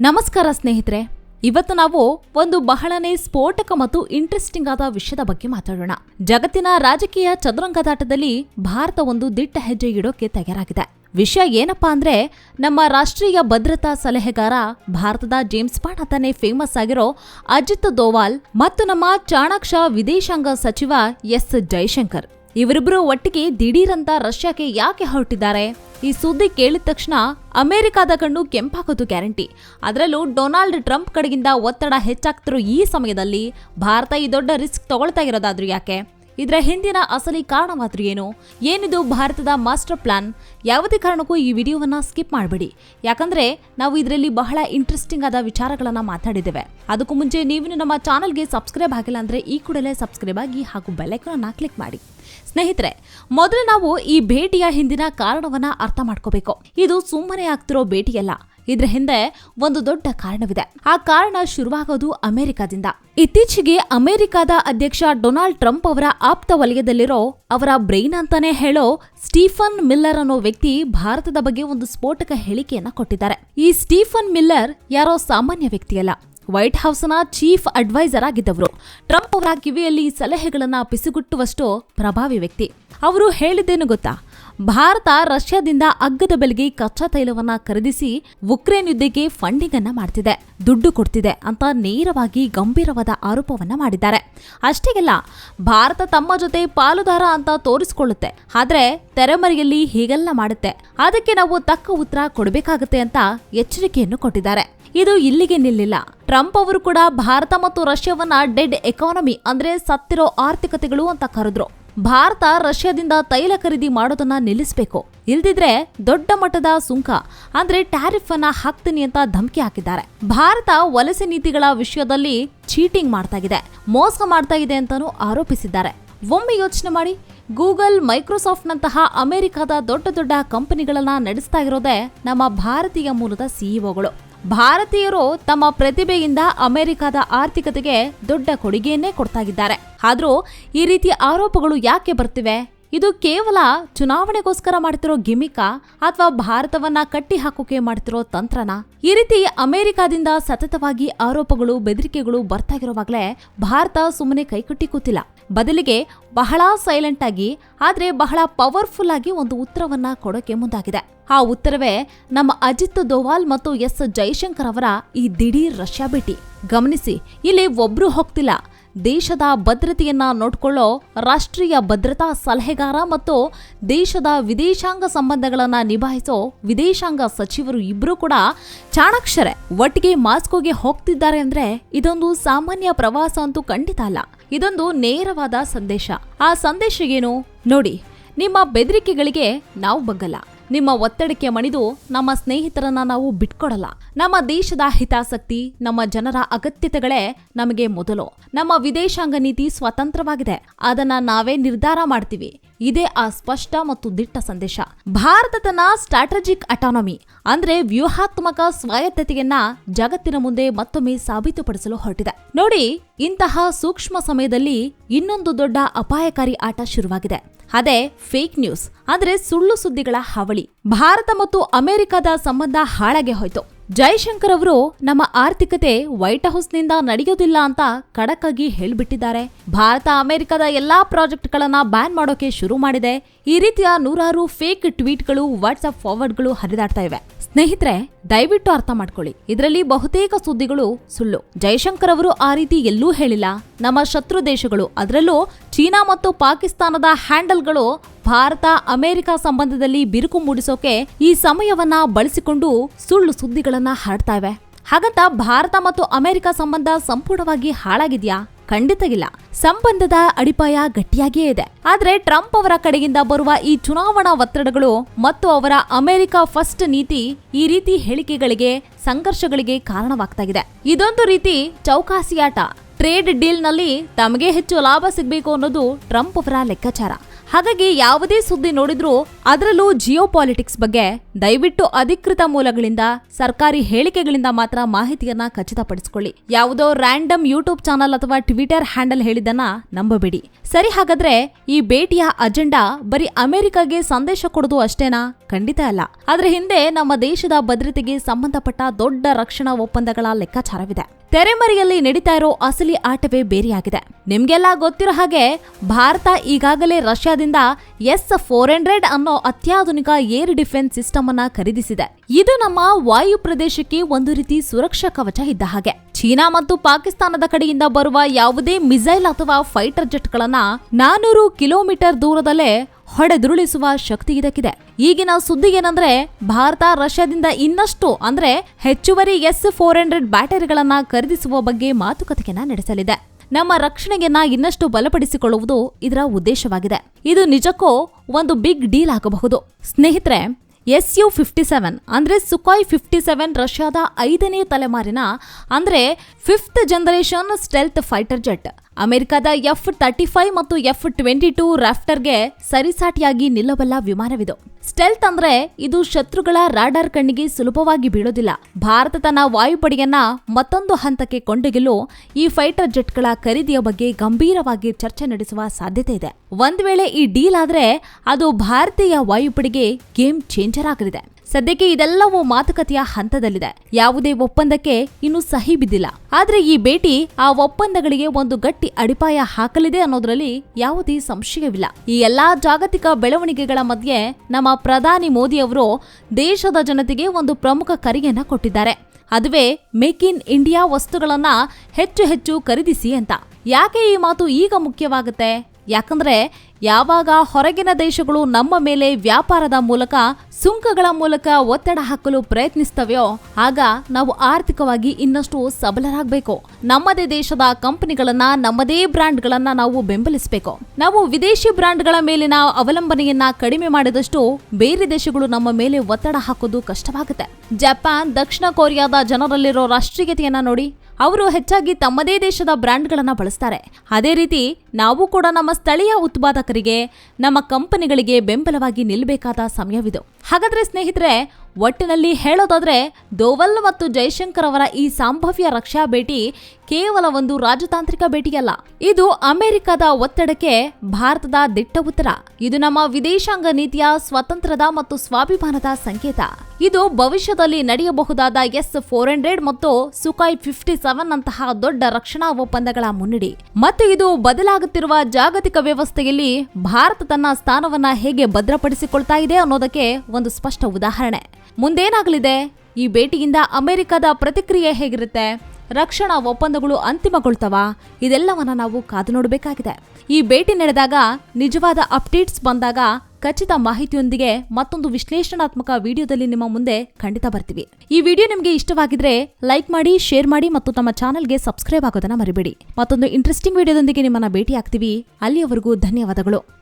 ನಮಸ್ಕಾರ ಸ್ನೇಹಿತರೆ, ಇವತ್ತು ನಾವು ಒಂದು ಬಹಳನೇ ಸ್ಫೋಟಕ ಮತ್ತು ಇಂಟ್ರೆಸ್ಟಿಂಗ್ ಆದ ವಿಷಯದ ಬಗ್ಗೆ ಮಾತಾಡೋಣ. ಜಗತ್ತಿನ ರಾಜಕೀಯ ಚದುರಂಗದಾಟದಲ್ಲಿ ಭಾರತ ಒಂದು ದಿಟ್ಟ ಹೆಜ್ಜೆ ಇಡೋಕೆ ತಯಾರಾಗಿದೆ. ವಿಷಯ ಏನಪ್ಪಾ ಅಂದ್ರೆ, ನಮ್ಮ ರಾಷ್ಟ್ರೀಯ ಭದ್ರತಾ ಸಲಹೆಗಾರ ಭಾರತದ ಜೇಮ್ಸ್ ಬಾಂಡ್ ಅಂತಾನೆ ಫೇಮಸ್ ಆಗಿರೋ ಅಜಿತ್ ದೋವಾಲ್ ಮತ್ತು ನಮ್ಮ ಚಾಣಾಕ್ಷ ವಿದೇಶಾಂಗ ಸಚಿವ ಎಸ್ ಜೈಶಂಕರ್. ಇವರಿಬ್ರು ಒಟ್ಟಿಗೆ ದಿಢೀರಂತ ರಷ್ಯಾಕ್ಕೆ ಯಾಕೆ ಹೊರಟಿದ್ದಾರೆ? ಈ ಸುದ್ದಿ ಕೇಳಿದ ತಕ್ಷಣ ಅಮೆರಿಕಾದ ಕಣ್ಣು ಕೆಂಪಾಗೋದು ಗ್ಯಾರಂಟಿ. ಅದರಲ್ಲೂ ಡೊನಾಲ್ಡ್ ಟ್ರಂಪ್ ಕಡೆಗಿಂದ ಒತ್ತಡ ಹೆಚ್ಚಾಗ್ತಿರೋ ಈ ಸಮಯದಲ್ಲಿ ಭಾರತ ಈ ದೊಡ್ಡ ರಿಸ್ಕ್ ತಗೊಳ್ತಾ ಇರೋದಾದ್ರೂ ಯಾಕೆ? ಇದರ ಹಿಂದಿನ ಅಸಲಿ ಮಾತ್ರ ಏನು? ಏನಿದು ಭಾರತದ ಮಾಸ್ಟರ್ ಪ್ಲಾನ್? ಯಾವುದೇ ಕಾರಣಕ್ಕೂ ಈ ವಿಡಿಯೋವನ್ನ ಸ್ಕಿಪ್ ಮಾಡಬೇಡಿ. ಯಾಕಂದ್ರೆ ನಾವು ಇದರಲ್ಲಿ ಬಹಳ ಇಂಟ್ರೆಸ್ಟಿಂಗ್ ಆದ ವಿಚಾರಗಳನ್ನ ಮಾತಾಡಿದ್ದೇವೆ. ಅದಕ್ಕೂ ಮುಂಚೆ ನೀವು ನಮ್ಮ ಚಾನಲ್ಗೆ ಸಬ್ಸ್ಕ್ರೈಬ್ ಆಗಿಲ್ಲ ಅಂದ್ರೆ ಈ ಕೂಡಲೇ ಸಬ್ಸ್ಕ್ರೈಬ್ ಆಗಿ ಹಾಗೂ ಬೆಲ್ಲೈಕನ್ನ ಕ್ಲಿಕ್ ಮಾಡಿ. ಸ್ನೇಹಿತರೆ, ಮೊದಲು ನಾವು ಈ ಭೇಟಿಯ ಹಿಂದಿನ ಕಾರಣವನ್ನ ಅರ್ಥ ಮಾಡ್ಕೋಬೇಕು. ಇದು ಸುಮ್ಮನೆ ಆಗ್ತಿರೋ ಭೇಟಿಯಲ್ಲ. ಇದ್ರ ಹಿಂದೆ ಒಂದು ದೊಡ್ಡ ಕಾರಣವಿದೆ. ಆ ಕಾರಣ ಶುರುವಾಗೋದು ಅಮೆರಿಕದಿಂದ. ಇತ್ತೀಚೆಗೆ ಅಮೆರಿಕದ ಅಧ್ಯಕ್ಷ ಡೊನಾಲ್ಡ್ ಟ್ರಂಪ್ ಅವರ ಆಪ್ತ ವಲಯದಲ್ಲಿರೋ ಅವರ ಬ್ರೈನ್ ಅಂತಾನೆ ಹೇಳೋ ಸ್ಟೀಫನ್ ಮಿಲ್ಲರ್ ಅನ್ನೋ ವ್ಯಕ್ತಿ ಭಾರತದ ಬಗ್ಗೆ ಒಂದು ಸ್ಫೋಟಕ ಹೇಳಿಕೆಯನ್ನ ಕೊಟ್ಟಿದ್ದಾರೆ. ಈ ಸ್ಟೀಫನ್ ಮಿಲ್ಲರ್ ಯಾರೋ ಸಾಮಾನ್ಯ ವ್ಯಕ್ತಿಯಲ್ಲ. ವೈಟ್ ಹೌಸ್ನ ಚೀಫ್ ಅಡ್ವೈಸರ್ ಆಗಿದ್ದವರು. ಟ್ರಂಪ್ ಅವರ ಕಿವಿಯಲ್ಲಿ ಸಲಹೆಗಳನ್ನ ಪಿಸುಗುಟ್ಟುವಷ್ಟು ಪ್ರಭಾವಿ ವ್ಯಕ್ತಿ. ಅವರು ಹೇಳಿದ್ದೇನು ಗೊತ್ತಾ? ಭಾರತ ರಷ್ಯಾದಿಂದ ಅಗ್ಗದ ಬೆಲೆಗೆ ಕಚ್ಚಾ ತೈಲವನ್ನ ಖರೀದಿಸಿ ಉಕ್ರೇನ್ ಯುದ್ಧಕ್ಕೆ ಫಂಡಿಂಗ್ ಅನ್ನ ಮಾಡ್ತಿದೆ. ದುಡ್ಡು ಕೊಡ್ತಿದೆ ಅಂತ ನೇರವಾಗಿ ಗಂಭೀರವಾದ ಆರೋಪವನ್ನ ಮಾಡಿದ್ದಾರೆ. ಅಷ್ಟೇಗೆಲ್ಲ, ಭಾರತ ತಮ್ಮ ಜೊತೆ ಪಾಲುದಾರ ಅಂತ ತೋರಿಸಿಕೊಳ್ಳುತ್ತೆ. ಆದ್ರೆ ತೆರೆಮರೆಯಲ್ಲಿ ಹೀಗೆಲ್ಲ ಮಾಡುತ್ತೆ. ಅದಕ್ಕೆ ನಾವು ತಕ್ಕ ಉತ್ತರ ಕೊಡಬೇಕಾಗುತ್ತೆ ಅಂತ ಎಚ್ಚರಿಕೆಯನ್ನು ಕೊಟ್ಟಿದ್ದಾರೆ. ಇದು ಇಲ್ಲಿಗೆ ನಿಲ್ಲಿಲ್ಲ. ಟ್ರಂಪ್ ಅವರು ಕೂಡ ಭಾರತ ಮತ್ತು ರಷ್ಯಾವನ್ನ ಡೆಡ್ ಎಕಾನಮಿ ಅಂದ್ರೆ ಸತ್ತಿರೋ ಆರ್ಥಿಕತೆಗಳು ಅಂತ ಕರೆದ್ರು. ಭಾರತ ರಷ್ಯಾದಿಂದ ತೈಲ ಖರೀದಿ ಮಾಡೋದನ್ನ ನಿಲ್ಲಿಸಬೇಕು. ಇಲ್ದಿದ್ರೆ ದೊಡ್ಡ ಮಟ್ಟದ ಸುಂಕ, ಅಂದ್ರೆ ಟ್ಯಾರಿಫ್ ಅನ್ನ ಹಾಕ್ತೀನಿ ಅಂತ ಧಮಕಿ ಹಾಕಿದ್ದಾರೆ. ಭಾರತ ವಲಸೆ ನೀತಿಗಳ ವಿಷಯದಲ್ಲಿ ಚೀಟಿಂಗ್ ಮಾಡ್ತಾ ಇದೆ ಮೋಸ ಮಾಡ್ತಾ ಇದೆ ಅಂತಾನೂ ಆರೋಪಿಸಿದ್ದಾರೆ. ಒಮ್ಮೆ ಯೋಚನೆ ಮಾಡಿ, ಗೂಗಲ್, ಮೈಕ್ರೋಸಾಫ್ಟ್ನಂತಹ ಅಮೆರಿಕದ ದೊಡ್ಡ ದೊಡ್ಡ ಕಂಪನಿಗಳನ್ನ ನಡೆಸ್ತಾ ಇರೋದೇ ನಮ್ಮ ಭಾರತೀಯ ಮೂಲದ ಸಿಇಒಗಳು ಭಾರತೀಯರು ತಮ್ಮ ಪ್ರತಿಭೆಯಿಂದ ಅಮೆರಿಕದ ಆರ್ಥಿಕತೆಗೆ ದೊಡ್ಡ ಕೊಡುಗೆಯನ್ನೇ ಕೊಡ್ತಾಗಿದ್ದಾರೆ ಆದರೂ ಈ ರೀತಿಯ ಆರೋಪಗಳು ಯಾಕೆ ಬರ್ತಿವೆ? ಇದು ಕೇವಲ ಚುನಾವಣೆಗೋಸ್ಕರ ಮಾಡ್ತಿರೋ ಗಿಮಿಕ ಅಥವಾ ಭಾರತವನ್ನ ಕಟ್ಟಿ ಹಾಕೋಕೆ ಮಾಡ್ತಿರೋ ತಂತ್ರನ? ಈ ರೀತಿ ಅಮೆರಿಕಾದಿಂದ ಸತತವಾಗಿ ಆರೋಪಗಳು, ಬೆದರಿಕೆಗಳು ಬರ್ತಾ ಭಾರತ ಸುಮ್ಮನೆ ಕೈಕಟ್ಟಿ ಕೂತಿಲ್ಲ. ಬದಲಿಗೆ ಬಹಳ ಸೈಲೆಂಟ್ ಆಗಿ, ಆದ್ರೆ ಬಹಳ ಪವರ್ಫುಲ್ ಆಗಿ ಒಂದು ಉತ್ತರವನ್ನ ಕೊಡೋಕೆ ಮುಂದಾಗಿದೆ. ಆ ಉತ್ತರವೇ ನಮ್ಮ ಅಜಿತ್ ದೋವಾಲ್ ಮತ್ತು ಎಸ್. ಜೈಶಂಕರ್ ಅವರ ಈ ದಿಢೀರ್ ರಷ್ಯಾ ಭೇಟಿ. ಗಮನಿಸಿ, ಇಲ್ಲಿ ಒಬ್ರು ಹೋಗ್ತಿಲ್ಲ ದೇಶದ ಭದ್ರತೆಯನ್ನ ನೋಡ್ಕೊಳ್ಳೋ ರಾಷ್ಟ್ರೀಯ ಭದ್ರತಾ ಸಲಹೆಗಾರ ಮತ್ತು ದೇಶದ ವಿದೇಶಾಂಗ ಸಂಬಂಧಗಳನ್ನ ನಿಭಾಯಿಸೋ ವಿದೇಶಾಂಗ ಸಚಿವರು ಇಬ್ರು ಕೂಡ ಚಾಣಾಕ್ಷರೆ ಒಟ್ಟಿಗೆ ಮಾಸ್ಕೋಗೆ ಹೋಗ್ತಿದ್ದಾರೆ ಅಂದ್ರೆ ಇದೊಂದು ಸಾಮಾನ್ಯ ಪ್ರವಾಸ ಅಂತೂ ಖಂಡಿತ ಅಲ್ಲ. ಇದೊಂದು ನೇರವಾದ ಸಂದೇಶ. ಆ ಸಂದೇಶ ಏನು? ನೋಡಿ, ನಿಮ್ಮ ಬೆದರಿಕೆಗಳಿಗೆ ನಾವು ಬಗ್ಗಲ್ಲ. ನಿಮ್ಮ ಒತ್ತಡಕ್ಕೆ ಮಣಿದು ನಮ್ಮ ಸ್ನೇಹಿತರನ್ನ ನಾವು ಬಿಟ್ಕೊಡಲ್ಲ. ನಮ್ಮ ದೇಶದ ಹಿತಾಸಕ್ತಿ, ನಮ್ಮ ಜನರ ಅಗತ್ಯತೆಗಳೇ ನಮಗೆ ಮೊದಲು. ನಮ್ಮ ವಿದೇಶಾಂಗ ನೀತಿ ಸ್ವತಂತ್ರವಾಗಿದೆ. ಅದನ್ನ ನಾವೇ ನಿರ್ಧಾರ ಮಾಡ್ತೀವಿ. ಇದೇ ಆ ಸ್ಪಷ್ಟ ಮತ್ತು ದಿಟ್ಟ ಸಂದೇಶ. ಭಾರತ ತನ್ನ ಸ್ಟ್ರಾಟಜಿಕ್ ಅಟಾನಮಿ ಅಂದ್ರೆ ವ್ಯೂಹಾತ್ಮಕ ಸ್ವಾಯತ್ತತೆಯನ್ನ ಜಗತ್ತಿನ ಮುಂದೆ ಮತ್ತೊಮ್ಮೆ ಸಾಬೀತುಪಡಿಸಲು ಹೊರಟಿದೆ. ನೋಡಿ, ಇಂತಹ ಸೂಕ್ಷ್ಮ ಸಮಯದಲ್ಲಿ ಇನ್ನೊಂದು ದೊಡ್ಡ ಅಪಾಯಕಾರಿ ಆಟ ಶುರುವಾಗಿದೆ. ಅದೇ ಫೇಕ್ ನ್ಯೂಸ್ ಅಂದ್ರೆ ಸುಳ್ಳು ಸುದ್ದಿಗಳ ಹಾವಳಿ. ಭಾರತ ಮತ್ತು ಅಮೆರಿಕದ ಸಂಬಂಧ ಹಾಳಾಗೆ ಹೋಯ್ತು. ಜೈಶಂಕರ್ ಅವರು ನಮ್ಮ ಆರ್ಥಿಕತೆ ವೈಟ್ ಹೌಸ್ನಿಂದ ನಡೆಯೋದಿಲ್ಲ ಅಂತ ಖಡಕ್ ಆಗಿ ಹೇಳ್ಬಿಟ್ಟಿದ್ದಾರೆ. ಭಾರತ, ಅಮೆರಿಕದ ಎಲ್ಲಾ ಪ್ರಾಜೆಕ್ಟ್ಗಳನ್ನ ಬ್ಯಾನ್ ಮಾಡೋಕೆ ಶುರು ಮಾಡಿದೆ. ಈ ರೀತಿಯ ನೂರಾರು ಫೇಕ್ ಟ್ವೀಟ್ಗಳು ವಾಟ್ಸ್ಆಪ್ ಫಾರ್ವರ್ಡ್ಗಳು ಹರಿದಾಡ್ತಾ ಇವೆ. ಸ್ನೇಹಿತರೆ, ದಯವಿಟ್ಟು ಅರ್ಥ ಮಾಡ್ಕೊಳ್ಳಿ. ಇದರಲ್ಲಿ ಬಹುತೇಕ ಸುದ್ದಿಗಳು ಸುಳ್ಳು. ಜೈಶಂಕರ್ ಅವರು ಆ ರೀತಿ ಎಲ್ಲೂ ಹೇಳಿಲ್ಲ. ನಮ್ಮ ಶತ್ರು ದೇಶಗಳು, ಅದರಲ್ಲೂ ಚೀನಾ ಮತ್ತು ಪಾಕಿಸ್ತಾನದ ಹ್ಯಾಂಡಲ್ಗಳು ಭಾರತ, ಅಮೆರಿಕ ಸಂಬಂಧದಲ್ಲಿ ಬಿರುಕು ಮೂಡಿಸೋಕೆ ಈ ಸಮಯವನ್ನ ಬಳಸಿಕೊಂಡು ಸುಳ್ಳು ಸುದ್ದಿಗಳನ್ನ ಹರಡ್ತಾ ಇವೆ. ಹಾಗಂತ ಭಾರತ ಮತ್ತು ಅಮೆರಿಕ ಸಂಬಂಧ ಸಂಪೂರ್ಣವಾಗಿ ಹಾಳಾಗಿದ್ಯಾ? ಖಂಡಿತ ಇಲ್ಲ ಸಂಬಂಧದ ಅಡಿಪಾಯ ಗಟ್ಟಿಯಾಗಿಯೇ ಇದೆ. ಆದ್ರೆ ಟ್ರಂಪ್ ಅವರ ಕಡೆಯಿಂದ ಬರುವ ಈ ಚುನಾವಣಾ ಒತ್ತಡಗಳು ಮತ್ತು ಅವರ ಅಮೆರಿಕ ಫಸ್ಟ್ ನೀತಿ ಈ ರೀತಿ ಹೇಳಿಕೆಗಳಿಗೆ, ಸಂಘರ್ಷಗಳಿಗೆ ಕಾರಣವಾಗ್ತಾಗಿದೆ. ಇದೊಂದು ರೀತಿ ಚೌಕಾಸಿಯಾಟ. ಟ್ರೇಡ್ ಡೀಲ್ನಲ್ಲಿ ತಮಗೆ ಹೆಚ್ಚು ಲಾಭ ಸಿಗಬೇಕು ಅನ್ನೋದು ಟ್ರಂಪ್ ಅವರ ಲೆಕ್ಕಾಚಾರ. ಹಾಗಾಗಿ ಯಾವುದೇ ಸುದ್ದಿ ನೋಡಿದ್ರೂ ಅದರಲ್ಲೂ ಜಿಯೋ ಪಾಲಿಟಿಕ್ಸ್ ಬಗ್ಗೆ ದಯವಿಟ್ಟು ಅಧಿಕೃತ ಮೂಲಗಳಿಂದ ಸರ್ಕಾರಿ ಹೇಳಿಕೆಗಳಿಂದ ಮಾತ್ರ ಮಾಹಿತಿಯನ್ನ ಖಚಿತಪಡಿಸಿಕೊಳ್ಳಿ. ಯಾವುದೋ ರ್ಯಾಂಡಮ್ ಯೂಟ್ಯೂಬ್ ಚಾನಲ್ ಅಥವಾ ಟ್ವಿಟರ್ ಹ್ಯಾಂಡಲ್ ಹೇಳಿದನ್ನ ನಂಬಬೇಡಿ. ಸರಿ ಹಾಗಾದ್ರೆ ಈ ಭೇಟಿಯ ಅಜೆಂಡಾ ಬರೀ ಅಮೆರಿಕಾಗೆ ಸಂದೇಶ ಕೊಡೋದು ಅಷ್ಟೇನಾ? ಖಂಡಿತ ಅಲ್ಲ. ಅದರ ಹಿಂದೆ ನಮ್ಮ ದೇಶದ ಭದ್ರತೆಗೆ ಸಂಬಂಧಪಟ್ಟ ದೊಡ್ಡ ರಕ್ಷಣಾ ಒಪ್ಪಂದಗಳ ಲೆಕ್ಕಾಚಾರವಿದೆ. ತೆರೆಮರೆಯಲ್ಲಿ ನಡೀತಾ ಇರೋ ಅಸಲಿ ಆಟವೇ ಬೇರೆಯಾಗಿದೆ. ನಿಮ್ಗೆಲ್ಲ ಗೊತ್ತಿರೋ ಹಾಗೆ ಭಾರತ ಈಗಾಗಲೇ ರಷ್ಯಾದಿಂದ ಎಸ್ ಫೋರ್ ಹಂಡ್ರೆಡ್ ಅನ್ನೋ ಅತ್ಯಾಧುನಿಕ ಏರ್ ಡಿಫೆನ್ಸ್ ಸಿಸ್ಟಮ್ ಅನ್ನ ಖರೀದಿಸಿದೆ. ಇದು ನಮ್ಮ ವಾಯು ಪ್ರದೇಶಕ್ಕೆ ಒಂದು ರೀತಿ ಸುರಕ್ಷಾ ಕವಚ ಇದ್ದ ಹಾಗೆ. ಚೀನಾ ಮತ್ತು ಪಾಕಿಸ್ತಾನದ ಕಡೆಯಿಂದ ಬರುವ ಯಾವುದೇ ಮಿಸೈಲ್ ಅಥವಾ ಫೈಟರ್ ಜೆಟ್ಗಳನ್ನ ನಾನೂರು ಕಿಲೋಮೀಟರ್ ದೂರದಲ್ಲೇ ಹೊಡೆದುರುಳಿಸುವ ಶಕ್ತಿ ಇದಕ್ಕಿದೆ. ಈಗಿನ ಸುದ್ದಿ ಏನಂದ್ರೆ, ಭಾರತ ರಷ್ಯಾದಿಂದ ಇನ್ನಷ್ಟು ಅಂದ್ರೆ ಹೆಚ್ಚುವರಿ ಎಸ್ ಫೋರ್ ಹಂಡ್ರೆಡ್ ಬ್ಯಾಟರಿಗಳನ್ನ ಖರೀದಿಸುವ ಬಗ್ಗೆ ಮಾತುಕತೆಯನ್ನ ನಡೆಸಲಿದೆ. ನಮ್ಮ ರಕ್ಷಣೆಯನ್ನ ಇನ್ನಷ್ಟು ಬಲಪಡಿಸಿಕೊಳ್ಳುವುದು ಇದರ ಉದ್ದೇಶವಾಗಿದೆ. ಇದು ನಿಜಕ್ಕೂ ಒಂದು ಬಿಗ್ ಡೀಲ್ ಆಗಬಹುದು. ಸ್ನೇಹಿತರೆ, ಎಸ್ ಯು ಫಿಫ್ಟಿ ಸೆವೆನ್ ಅಂದ್ರೆ ಸುಕಾಯ್ ಫಿಫ್ಟಿ ಸೆವೆನ್ ರಷ್ಯಾದ ಐದನೇ ತಲೆಮಾರಿನ ಅಂದ್ರೆ fifth generation stealth fighter jet. ಅಮೆರಿಕದ ಎಫ್ ತರ್ಟಿ ಫೈವ್ ಮತ್ತು ಎಫ್ ಟ್ವೆಂಟಿ ಟೂ ರಾಫ್ಟರ್ಗೆ ಸರಿಸಾಟಿಯಾಗಿ ನಿಲ್ಲಬಲ್ಲ ವಿಮಾನವಿದು. ಸ್ಟೆಲ್ತ್ ಅಂದ್ರೆ ಇದು ಶತ್ರುಗಳ ರಾಡಾರ್ ಕಣ್ಣಿಗೆ ಸುಲಭವಾಗಿ ಬೀಳೋದಿಲ್ಲ. ಭಾರತ ತನ್ನ ವಾಯುಪಡೆಯನ್ನ ಮತ್ತೊಂದು ಹಂತಕ್ಕೆ ಕೊಂಡೊಯ್ಯಲು ಈ ಫೈಟರ್ ಜೆಟ್ಗಳ ಖರೀದಿಯ ಬಗ್ಗೆ ಗಂಭೀರವಾಗಿ ಚರ್ಚೆ ನಡೆಸುವ ಸಾಧ್ಯತೆ ಇದೆ. ಒಂದ್ ವೇಳೆ ಈ ಡೀಲ್ ಆದ್ರೆ ಅದು ಭಾರತೀಯ ವಾಯುಪಡೆಗೆ ಗೇಮ್ ಚೇಂಜರ್ ಆಗಲಿದೆ. ಸದ್ಯಕ್ಕೆ ಇದೆಲ್ಲವೂ ಮಾತುಕತೆಯ ಹಂತದಲ್ಲಿದೆ. ಯಾವುದೇ ಒಪ್ಪಂದಕ್ಕೆ ಇನ್ನೂ ಸಹಿ ಬಿದ್ದಿಲ್ಲ. ಆದ್ರೆ ಈ ಭೇಟಿ ಆ ಒಪ್ಪಂದಗಳಿಗೆ ಒಂದು ಗಟ್ಟಿ ಅಡಿಪಾಯ ಹಾಕಲಿದೆ ಅನ್ನೋದರಲ್ಲಿ ಯಾವುದೇ ಸಂಶಯವಿಲ್ಲ. ಈ ಎಲ್ಲಾ ಜಾಗತಿಕ ಬೆಳವಣಿಗೆಗಳ ಮಧ್ಯೆ ನಮ್ಮ ಪ್ರಧಾನಿ ಮೋದಿ ಅವರು ದೇಶದ ಜನತೆಗೆ ಒಂದು ಪ್ರಮುಖ ಕರೆಯನ್ನ ಕೊಟ್ಟಿದ್ದಾರೆ. ಅದುವೇ ಮೇಕ್ ಇನ್ ಇಂಡಿಯಾ ವಸ್ತುಗಳನ್ನ ಹೆಚ್ಚು ಹೆಚ್ಚು ಖರೀದಿಸಿ ಅಂತ. ಯಾಕೆ ಈ ಮಾತು ಈಗ ಮುಖ್ಯವಾಗುತ್ತೆ? ಯಾಕಂದ್ರೆ ಯಾವಾಗ ಹೊರಗಿನ ದೇಶಗಳು ನಮ್ಮ ಮೇಲೆ ವ್ಯಾಪಾರದ ಮೂಲಕ, ಸುಂಕಗಳ ಮೂಲಕ ಒತ್ತಡ ಹಾಕಲು ಪ್ರಯತ್ನಿಸ್ತವೆಯೋ, ಆಗ ನಾವು ಆರ್ಥಿಕವಾಗಿ ಇನ್ನಷ್ಟು ಸಬಲರಾಗಬೇಕು. ನಮ್ಮದೇ ದೇಶದ ಕಂಪನಿಗಳನ್ನ, ನಮ್ಮದೇ ಬ್ರ್ಯಾಂಡ್ಗಳನ್ನ ನಾವು ಬೆಂಬಲಿಸಬೇಕು. ನಾವು ವಿದೇಶಿ ಬ್ರ್ಯಾಂಡ್ಗಳ ಮೇಲಿನ ಅವಲಂಬನೆಯನ್ನ ಕಡಿಮೆ ಮಾಡಿದಷ್ಟು ಬೇರೆ ದೇಶಗಳು ನಮ್ಮ ಮೇಲೆ ಒತ್ತಡ ಹಾಕೋದು ಕಷ್ಟವಾಗುತ್ತೆ. ಜಪಾನ್, ದಕ್ಷಿಣ ಕೊರಿಯಾದ ಜನರಲ್ಲಿರೋ ರಾಷ್ಟ್ರೀಯತೆಯನ್ನ ನೋಡಿ ಅವರು ಹೆಚ್ಚಾಗಿ ತಮ್ಮದೇ ದೇಶದ ಬ್ರ್ಯಾಂಡ್ಗಳನ್ನು ಬಳಸ್ತಾರೆ. ಅದೇ ರೀತಿ ನಾವು ಕೂಡ ನಮ್ಮ ಸ್ಥಳೀಯ ಉತ್ಪಾದಕರಿಗೆ, ನಮ್ಮ ಕಂಪನಿಗಳಿಗೆ ಬೆಂಬಲವಾಗಿ ನಿಲ್ಲಬೇಕಾದ ಸಮಯವಿದು. ಹಾಗಾದ್ರೆ ಸ್ನೇಹಿತರೆ, ಒಟ್ಟಿನಲ್ಲಿ ಹೇಳೋದಾದ್ರೆ ದೋವಲ್ ಮತ್ತು ಜೈಶಂಕರ್ ಅವರ ಈ ಸಂಭವ್ಯ ರಕ್ಷಾ ಭೇಟಿ ಕೇವಲ ಒಂದು ರಾಜತಾಂತ್ರಿಕ ಭೇಟಿಯಲ್ಲ, ಇದು ಅಮೆರಿಕದ ಒತ್ತಡಕ್ಕೆ ಭಾರತದ ದಿಟ್ಟ ಉತ್ತರ. ಇದು ನಮ್ಮ ವಿದೇಶಾಂಗ ನೀತಿಯ ಸ್ವತಂತ್ರದ ಮತ್ತು ಸ್ವಾಭಿಮಾನದ ಸಂಕೇತ. ಇದು ಭವಿಷ್ಯದಲ್ಲಿ ನಡೆಯಬಹುದಾದ ಎಸ್ ಫೋರ್ ಹಂಡ್ರೆಡ್ ಮತ್ತು ಸುಕಾಯ್ ಫಿಫ್ಟಿ ಸೆವೆನ್ ಅಂತಹ ದೊಡ್ಡ ರಕ್ಷಣಾ ಒಪ್ಪಂದಗಳ ಮುನ್ನಡಿ. ಮತ್ತು ಇದು ಬದಲಾಗುತ್ತಿರುವ ಜಾಗತಿಕ ವ್ಯವಸ್ಥೆಯಲ್ಲಿ ಭಾರತ ತನ್ನ ಸ್ಥಾನವನ್ನ ಹೇಗೆ ಭದ್ರಪಡಿಸಿಕೊಳ್ತಾ ಇದೆ ಅನ್ನೋದಕ್ಕೆ ಒಂದು ಸ್ಪಷ್ಟ ಉದಾಹರಣೆ. ಮುಂದೇನಾಗಲಿದೆ? ಈ ಭೇಟಿಯಿಂದ ಅಮೆರಿಕದ ಪ್ರತಿಕ್ರಿಯೆ ಹೇಗಿರುತ್ತೆ? ರಕ್ಷಣಾ ಒಪ್ಪಂದಗಳು ಅಂತಿಮಗೊಳ್ತವ? ಇದೆಲ್ಲವನ್ನ ನಾವು ಕಾದು ನೋಡಬೇಕಾಗಿದೆ. ಈ ಭೇಟಿ ನಡೆದಾಗ ನಿಜವಾದ ಅಪ್ಡೇಟ್ಸ್ ಬಂದಾಗ ಖಚಿತ ಮಾಹಿತಿಯೊಂದಿಗೆ ಮತ್ತೊಂದು ವಿಶ್ಲೇಷಣಾತ್ಮಕ ವಿಡಿಯೋದಲ್ಲಿ ನಿಮ್ಮ ಮುಂದೆ ಖಂಡಿತ ಬರ್ತೀವಿ. ಈ ವಿಡಿಯೋ ನಿಮಗೆ ಇಷ್ಟವಾಗಿದ್ರೆ ಲೈಕ್ ಮಾಡಿ, ಶೇರ್ ಮಾಡಿ ಮತ್ತು ನಮ್ಮ ಚಾನೆಲ್ಗೆ ಸಬ್ಸ್ಕ್ರೈಬ್ ಆಗೋದನ್ನ ಮರಿಬೇಡಿ. ಮತ್ತೊಂದು ಇಂಟ್ರೆಸ್ಟಿಂಗ್ ವಿಡಿಯೋದೊಂದಿಗೆ ನಿಮ್ಮನ್ನ ಭೇಟಿ ಆಗ್ತೀವಿ ಅಲ್ಲಿಯವರೆಗೂ ಧನ್ಯವಾದಗಳು.